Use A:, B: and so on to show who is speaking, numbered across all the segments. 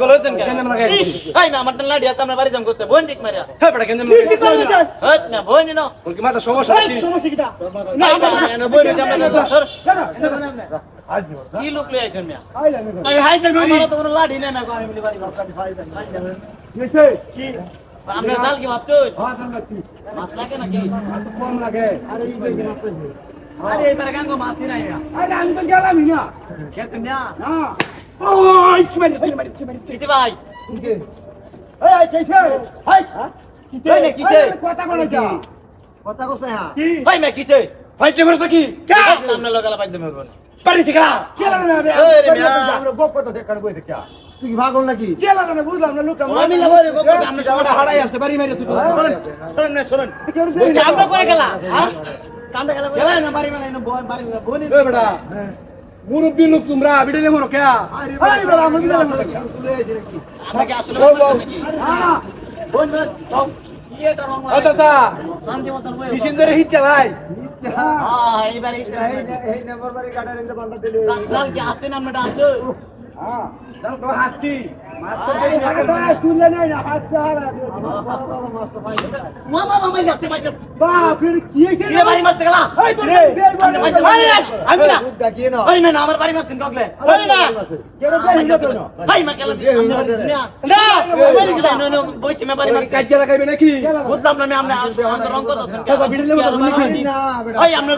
A: পাগল হয়েছেন কেন? এই না আমার লাড়ি আছে আমরা বাড়ি যাম করতে বোন ঠিক মারিয়া
B: হ্যাঁ বড় কেন
A: হই না বোন নো।
B: তোর কি মাথা সমস্যা আছে
C: সমস্যা কিটা
A: না না বোন আমরা কি লোক লই আইছেন মিয়া?
C: আই হাই তো গরি
A: তো কোনো লাড়ি নেই না আমি বলি বাড়ি
C: গেছে কি?
A: আমরা জাল কি মাছ
C: হ্যাঁ
A: মাছ লাগে নাকি?
C: কম লাগে।
A: আরে এই মাছ আরে এবারে গান মাছই নাই
C: আরে আমি তো গেলামই না।
A: খেতে মিয়া
C: না। ওই সিমারি সিমারি সিমারি
A: চিতি ভাই।
C: এই কেছে হাই কিছে
A: নে, কিছে?
C: কথা কোন কি?
A: কথা কইছে হ্যাঁ। ভাই মে কিছে
B: ভাই কে করছ কি?
A: সামনে লাগালা পাইতে মরবো
B: পারি শিখা
C: চেলা না রে
A: ওই মিয়া।
C: আমরা বক করতে দেখার বই দেখা
D: তুই কি নাকি?
C: না বুঝলাম না লোক
A: আমি আমরা সবাই
B: হাড়াই আছে বাড়ি মেরে তুই
A: শুনুন না আমরা করে গেলা হ্যাঁ?
B: বেটা মুরব্বি লোক তোমরা বিড়ে মনো কে
A: আসলে
C: হ্যাঁ
B: মিশিন ধরে হিট চালাই।
A: হ্যাঁ হাতে
B: হ্যাঁ
A: আমার বাড়ি মারছেন ডগলে
C: দেই
A: বুঝলাম না আমরা রং
B: লেবো নাকি
D: না বেটা
A: ভাই আমরা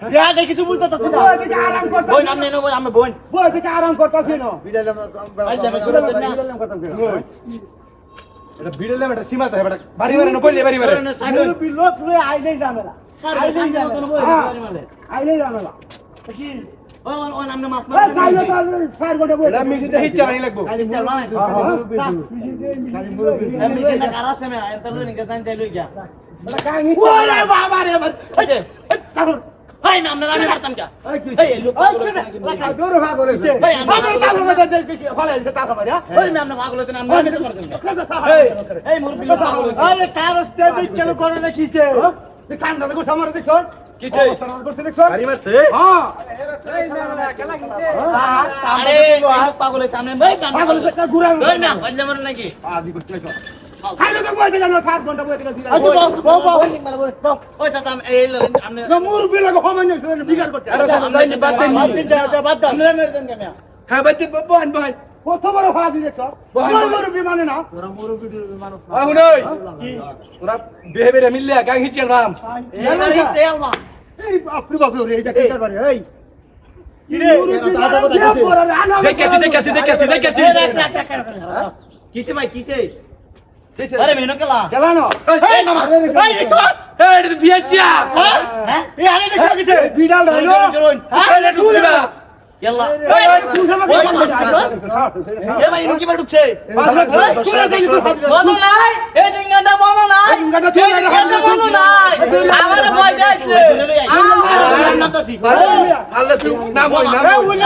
A: করতেছি দেখি কিছু
C: বই থেকে আরাম করতে
A: বই নাম নেনো বই আমি বোন
C: বই থেকে আরাম করতেছি না
D: বিড়ালে
A: যাবে
C: বিড়াল
A: না
B: এটা এটা সীমা থাকে বেটা বাড়ি না বাড়ি
C: লোক লয়ে আইলেই ঝামেলা আইলেই ঝামেলা আইলেই ঝামেলা কি?
B: এটা
A: না বাবা রে ভাই না আমি মারতাম কা? এই লোক
D: দৌড় ভাগ করেছে
A: ভাই ওই মে আমরা পাগল হইছেন আমরা আমি তো করতেন
C: এই
A: এই মুরবি লোক পাগল
C: আরে কারও স্টেজ কেন করে না কিছে কান দাদা করছ আমার দেখছ?
B: কিছে?
C: অবস্থান করতে দেখছ?
B: বাড়ি মারছে?
C: হ্যাঁ।
A: আরে পাগল হইছে আমি ভাই
C: পাগল হইছে, কা ঘুরা
A: ওই না বললে মর নাকি?
C: আদি করতে দেখছ খাইলে তো বইতে জানো 7 ঘণ্টা বইতে গেছি
A: বাবা বাবা ওই চাচা এই আপনি
C: না মুরব্বি লাগে সময় নেই বিকার করতে
B: আরে চাচা যাইনি বাদ দেন
C: বাদ দিন যা যা বাদ দাও
A: আমরা মেরে দেন কেন
B: হ্যাঁ বাদ বহন বহন
C: কত বড় ফাদি দেখছ
B: বহাই,
C: তোমার
B: বহাই।
C: মুরব্বি মানে না
D: তোরা মুরব্বি মানুষ
B: আ হুনই তোরা বেহে বেরে মিললে গাং হিট চালাম
A: এবার হিতে আলমা
D: এই আপনি বাপরে ওরে এটা কি করবারে এই
A: কিছে ভাই কিছে আরে মেনো কেলা
C: গেলা না
A: এই মামা এই দেখছস
B: এই এটা তো বিয়াছিয়া
A: হ্যাঁ
C: এই আরে দেখছ কিছে বিড়াল রইল
B: এই এটা ঢুকবা
A: কেলা
C: এই তুই আমাকে
A: এ ভাই ইনকি বা ঢুকছে
C: বল
A: মনো নাই এই দিঙ্গাটা মনো নাই
C: এই দিঙ্গাটা তুই
A: এই দিঙ্গাটা মনো নাই আমার ভয় নাতাছি
B: আল্লাহ তুই নাম হই নাম হই।